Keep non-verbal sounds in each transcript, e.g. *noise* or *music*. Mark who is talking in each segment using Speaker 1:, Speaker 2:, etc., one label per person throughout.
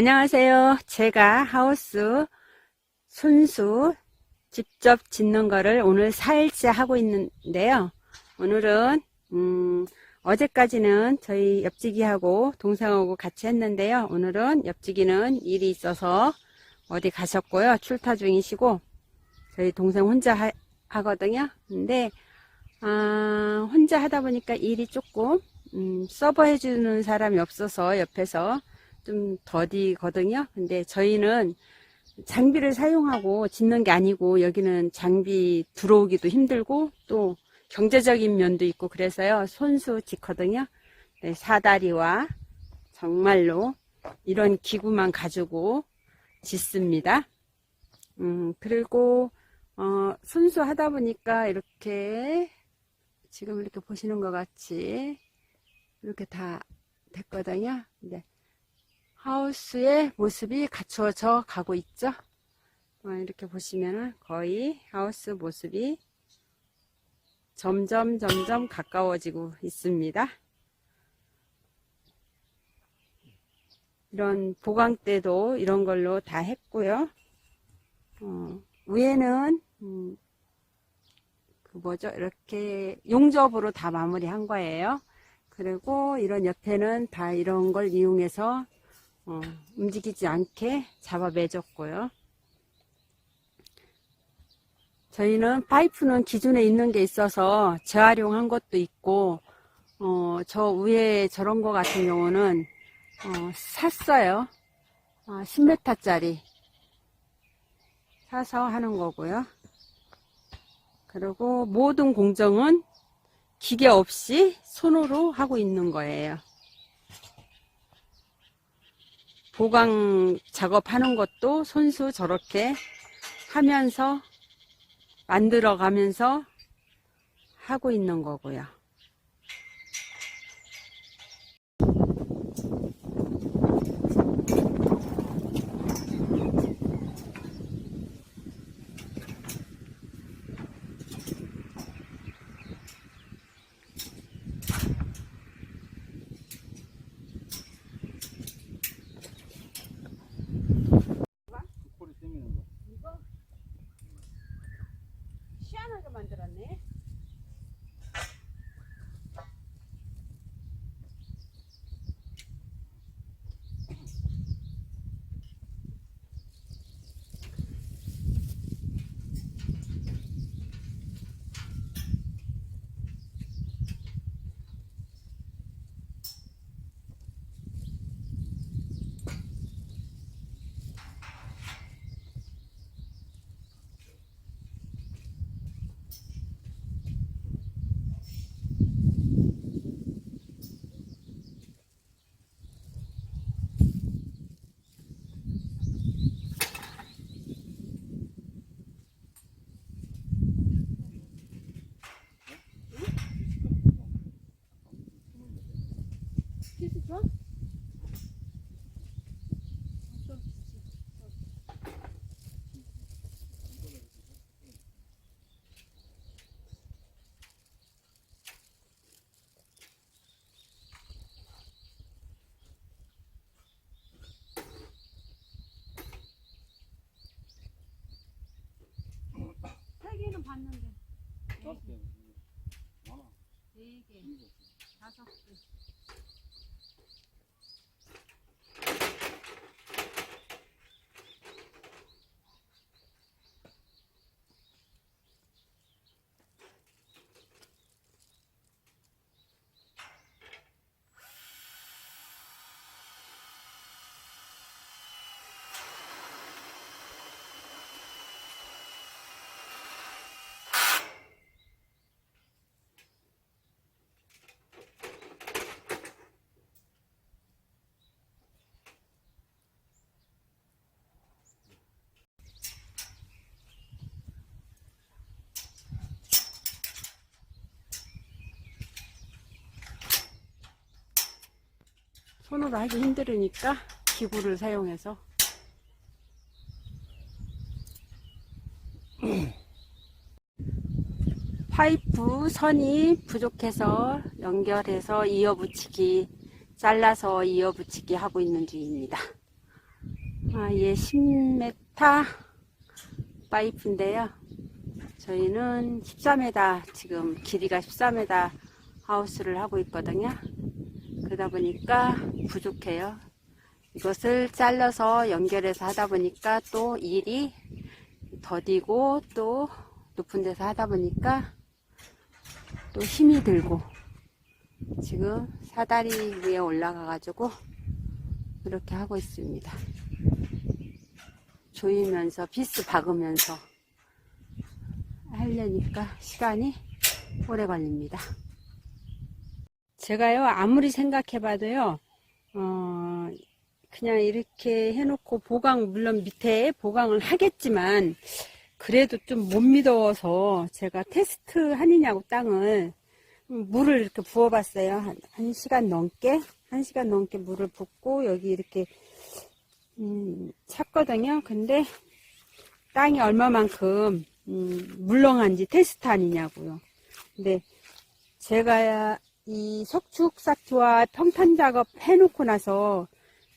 Speaker 1: 안녕하세요. 제가 하우스 손수 직접 짓는 거를 오늘 4일째 하고 있는데요. 오늘은 음, 어제까지는 저희 옆지기하고 동생하고 같이 했는데요. 오늘은 옆지기는 일이 있어서 어디 가셨고요. 출타 중이시고 저희 동생 혼자 하, 하거든요. 근데 아, 혼자 하다 보니까 일이 조금 음, 서버 해주는 사람이 없어서 옆에서 좀 더디거든요. 근데 저희는 장비를 사용하고 짓는 게 아니고 여기는 장비 들어오기도 힘들고 또 경제적인 면도 있고 그래서요. 손수 짓거든요. 네, 사다리와 정말로 이런 기구만 가지고 짓습니다. 음, 그리고 어, 손수 하다 보니까 이렇게 지금 이렇게 보시는 것 같이 이렇게 다 됐거든요. 근데 하우스의 모습이 갖추어져 가고 있죠. 어, 이렇게 보시면은 거의 하우스 모습이 점점 점점 가까워지고 있습니다. 이런 보강대도 이런 걸로 다 했고요. 어, 위에는 음, 그 뭐죠? 이렇게 용접으로 다 마무리한 거예요. 그리고 이런 옆에는 다 이런 걸 이용해서 어, 움직이지 않게 잡아 매줬고요. 저희는 파이프는 기존에 있는 게 있어서 재활용한 것도 있고 어, 저 위에 저런 거 같은 경우는 어, 샀어요. 어, 10m짜리 사서 하는 거고요. 그리고 모든 공정은 기계 없이 손으로 하고 있는 거예요. 보강 작업하는 것도 손수 저렇게 하면서 만들어 가면서 하고 있는 거고요. 세 개는 봤는데
Speaker 2: 다섯 개. 많아.
Speaker 1: 네 개, 다섯 개. 손으로 하기 힘들으니까 기구를 사용해서 *clears throat* 파이프 선이 부족해서 연결해서 이어붙이기 잘라서 이어붙이기 하고 있는 중입니다. 아, 얘 10m 파이프인데요. 저희는 13m, 지금 길이가 13m 하우스를 하고 있거든요. 그러다 보니까 부족해요. 이것을 잘라서 연결해서 하다 보니까 또 일이 더디고 또 높은 데서 하다 보니까 또 힘이 들고 지금 사다리 위에 올라가 가지고 이렇게 하고 있습니다. 조이면서 비스 박으면서 하려니까 시간이 오래 걸립니다. 제가요 아무리 생각해봐도요 어 그냥 이렇게 해놓고 보강 물론 밑에 보강을 하겠지만 그래도 좀 못 믿어서 제가 테스트 하느냐고 땅을 물을 이렇게 부어봤어요. 한, 한 시간 넘게? 한 시간 넘게 물을 붓고 여기 이렇게 음, 찼거든요. 근데 땅이 얼마만큼 음, 물렁한지 테스트 아니냐고요. 근데 제가 이 석축사투와 평탄 작업 해놓고 나서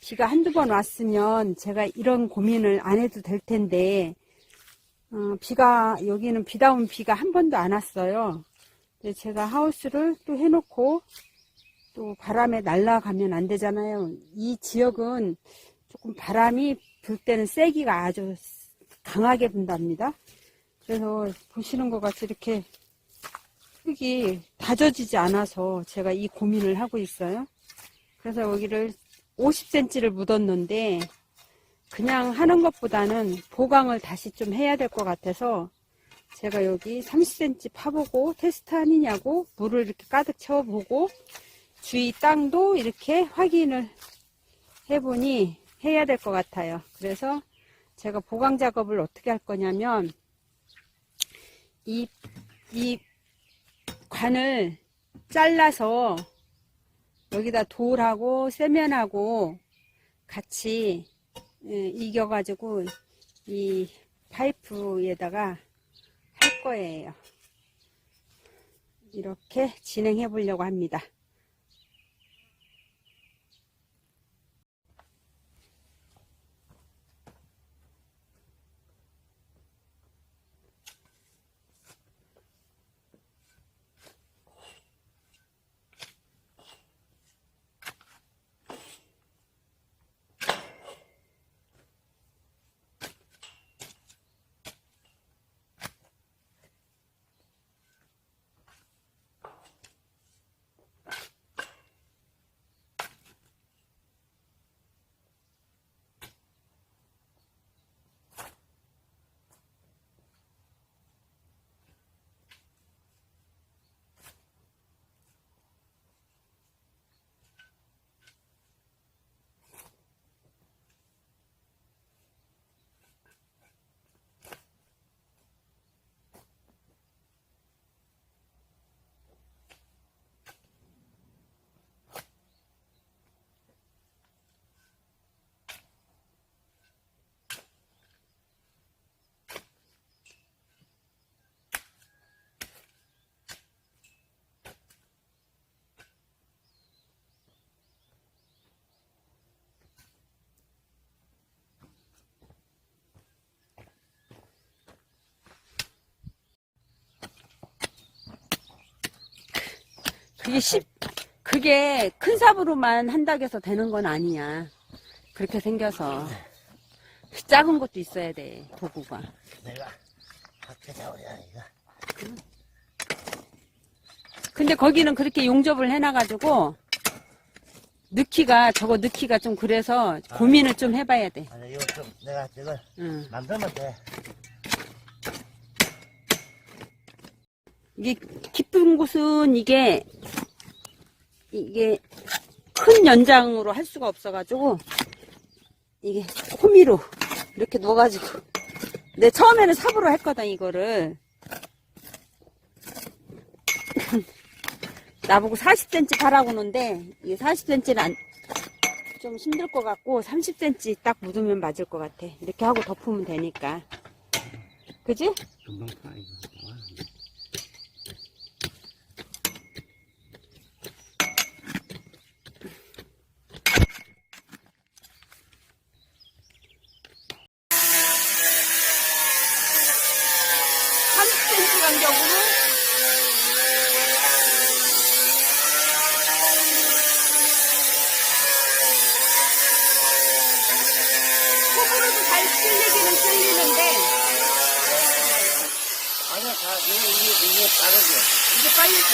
Speaker 1: 비가 한두 번 왔으면 제가 이런 고민을 안 해도 될 텐데, 어, 비가, 여기는 비다 운 비가 한 번도 안 왔어요. 제가 하우스를 또 해놓고 또 바람에 날아가면 안 되잖아요. 이 지역은 조금 바람이 불 때는 세기가 아주 강하게 분답니다. 그래서 보시는 것 같이 이렇게 흙이 다져지지 않아서 제가 이 고민을 하고 있어요. 그래서 여기를 50cm를 묻었는데 그냥 하는 것보다는 보강을 다시 좀 해야 될 것 같아서 제가 여기 30cm 파보고 테스트 아니냐고 물을 이렇게 가득 채워보고 주위 땅도 이렇게 확인을 해보니 해야 될 것 같아요. 그래서 제가 보강 작업을 어떻게 할 거냐면 이, 이 관을 잘라서 여기다 돌하고 세면하고 같이 예, 이겨 가지고 이 파이프에다가 할 거예요. 이렇게 진행해 보려고 합니다. 그게 십, 그게 큰 삽으로만 한다고 해서 되는 건 아니야. 그렇게 생겨서. 작은 것도 있어야 돼, 도구가.
Speaker 3: 내가 밖에 나오냐 이거
Speaker 1: 근데 거기는 그렇게 용접을 해놔가지고, 넣기가, 저거 넣기가 좀 그래서 고민을 좀 해봐야 돼.
Speaker 3: 아니 이거 좀 내가 이걸
Speaker 1: 응.
Speaker 3: 만들면 돼
Speaker 1: 이게 깊은 곳은 이게, 이게 큰 연장으로 할 수가 없어가지고, 이게 호미로 이렇게 넣어가지고. 내 처음에는 삽으로 했거든, 이거를. *laughs* 나보고 40cm 파라고 하는데, 이게 40cm는 안, 좀 힘들 것 같고, 30cm 딱 묻으면 맞을 것 같아. 이렇게 하고 덮으면 되니까. 그지?
Speaker 2: 금방 파 이거.
Speaker 1: 잘 쓸리기는 쓸리는데
Speaker 3: 아니야, 다, 이게, 이게, 이게 다르지.
Speaker 1: 이게 빨리지.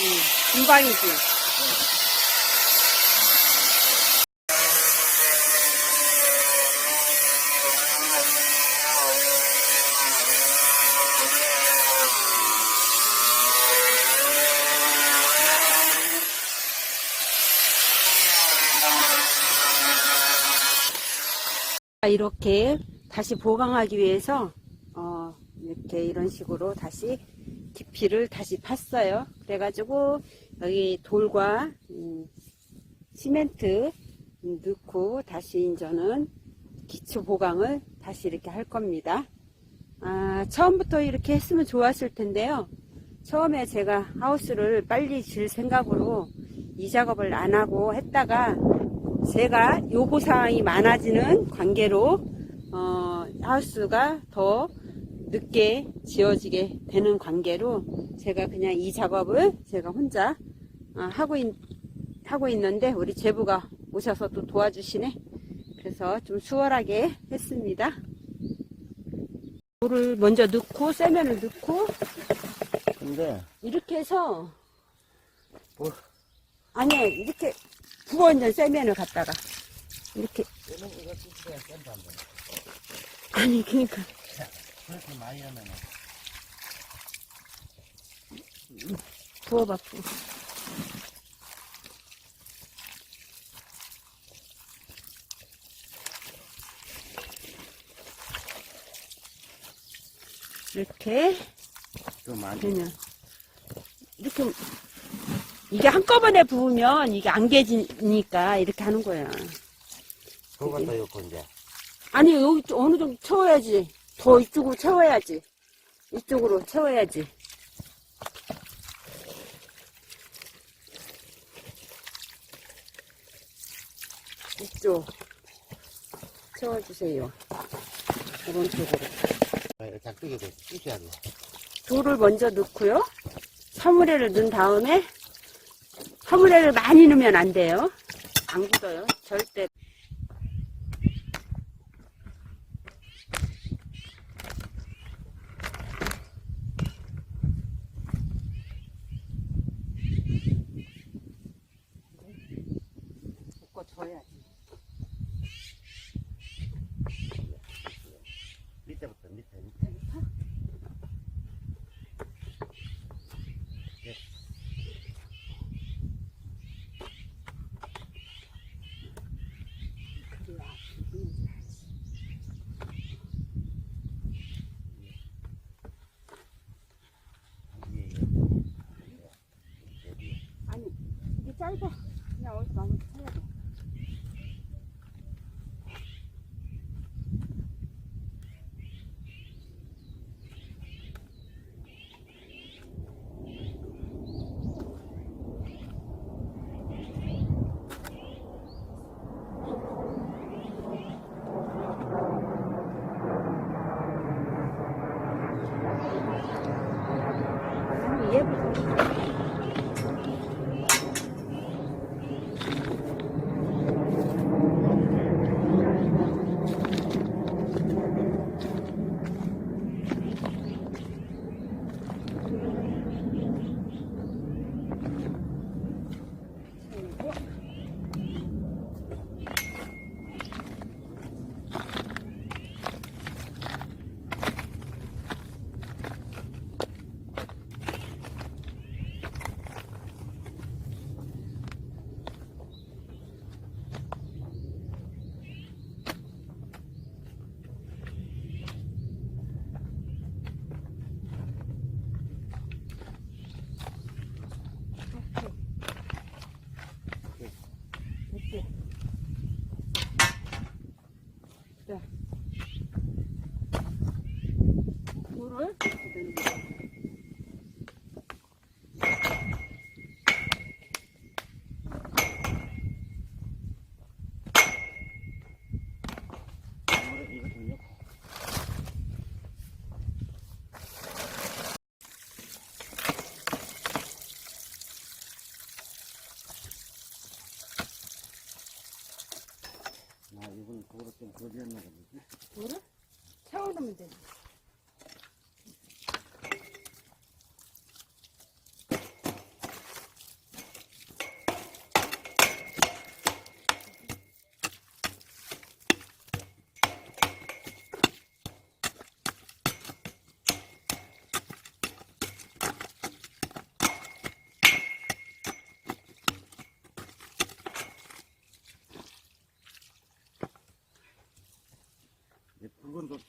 Speaker 1: 응, 금방이지. 이렇게 다시 보강하기 위해서 어, 이렇게 이런 식으로 다시 깊이를 다시 팠어요. 그래가지고 여기 돌과 음, 시멘트 넣고 다시 이제는 기초 보강을 다시 이렇게 할 겁니다. 아, 처음부터 이렇게 했으면 좋았을 텐데요. 처음에 제가 하우스를 빨리 질 생각으로 이 작업을 안 하고 했다가 제가 요구 사항이 많아지는 관계로 어, 하우스가 더 늦게 지어지게 되는 관계로 제가 그냥 이 작업을 제가 혼자 어, 하고, 있, 하고 있는데 우리 제부가 오셔서 또 도와주시네. 그래서 좀 수월하게 했습니다. 물을 먼저 넣고 세면을 넣고
Speaker 3: 근데,
Speaker 1: 이렇게 해서
Speaker 3: 뭐,
Speaker 1: 아니 이렇게 부어 있는 세면을 갖다가 이렇게. 아니 그러니까
Speaker 3: 그렇게 많이 하면,
Speaker 1: 부어갖고 이렇게
Speaker 3: 좀 많이.
Speaker 1: 되면 이렇게 이게 한꺼번에 부으면 이게 안 깨지니까 이렇게 하는 거야.
Speaker 3: 그거 갖다 넣고, 이제.
Speaker 1: 아니 여기 좀 어느 정도 채워야지. 더 이쪽으로 채워야지. 이쪽으로 채워야지. 이쪽 채워주세요.
Speaker 3: 아, 작두기도 찌셔야 돼.
Speaker 1: 돌을 먼저 넣고요. 사물에를 넣은 다음에 사물에를 많이 넣으면 안 돼요. 안 굳어요. 절대. 묶어줘야지.
Speaker 3: 밑에부터, 밑에, 밑에.
Speaker 1: 그래야 기분이
Speaker 3: 위에, 이거. 여기.
Speaker 1: 아니 이게 짧아 그냥 어디서 나무 해야 돼 아니,
Speaker 2: 좀 거리했나 보지.
Speaker 1: 물을 채워놓으면 되지.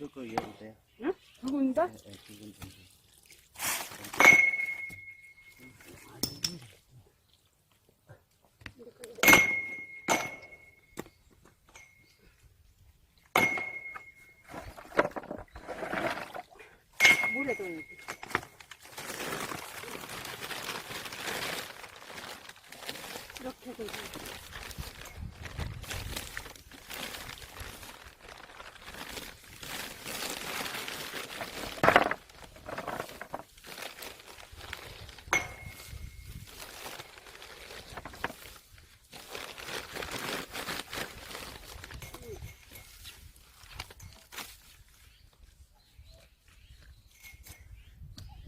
Speaker 3: 붉은 도 적고 이해도 돼.
Speaker 1: 두근다?
Speaker 3: 예, 예, 붉은 도.
Speaker 1: 물에. 이렇게 되지.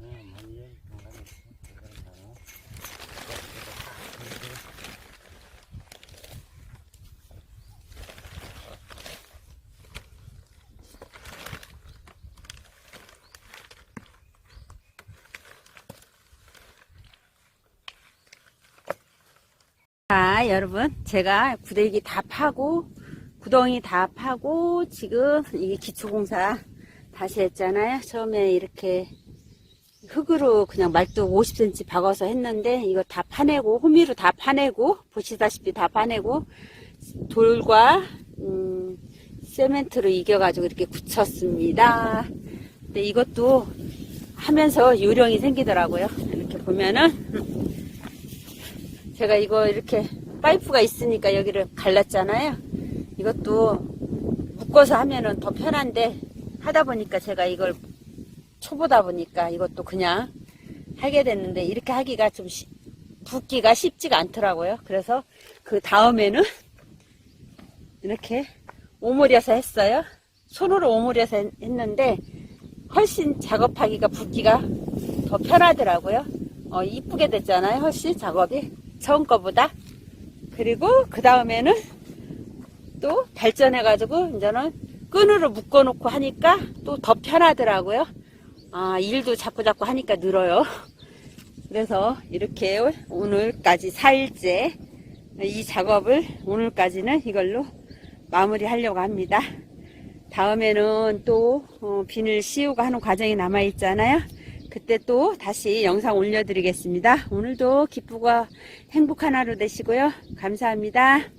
Speaker 3: 음, 많이 해. 공간이 있어. 공간이 많아.
Speaker 1: 자, 여러분, 제가 구데기 다 파고, 구덩이 다 파고, 지금 이게 기초공사 다시 했잖아요. 처음에 이렇게 흙으로 그냥 말뚝 50cm 박아서 했는데, 이거 다 파내고, 호미로 다 파내고, 보시다시피 다 파내고, 돌과, 음, 세멘트로 이겨가지고 이렇게 굳혔습니다. 근데 이것도 하면서 요령이 생기더라고요. 이렇게 보면은, 제가 이거 이렇게 파이프가 있으니까 여기를 갈랐잖아요. 이것도 묶어서 하면은 더 편한데 하다 보니까 제가 이걸 초보다 보니까 이것도 그냥 하게 됐는데 이렇게 하기가 좀 시- 붓기가 쉽지가 않더라고요. 그래서 그 다음에는 이렇게 오므려서 했어요. 손으로 오므려서 했- 했는데 훨씬 작업하기가 붓기가 더 편하더라고요. 어, 이쁘게 됐잖아요. 훨씬 작업이 처음 거보다. 그리고 그 다음에는 또 발전해가지고 이제는 끈으로 묶어놓고 하니까 또 더 편하더라고요. 아, 일도 자꾸 자꾸 하니까 늘어요. *laughs* 그래서 이렇게 오늘까지 4일째 이 작업을 오늘까지는 이걸로 마무리 하려고 합니다. 다음에는 또 어, 비늘 씌우고 하는 과정이 남아 있잖아요. 그때 또 다시 영상 올려드리겠습니다. 오늘도 기쁘고 행복한 하루 되시고요. 감사합니다.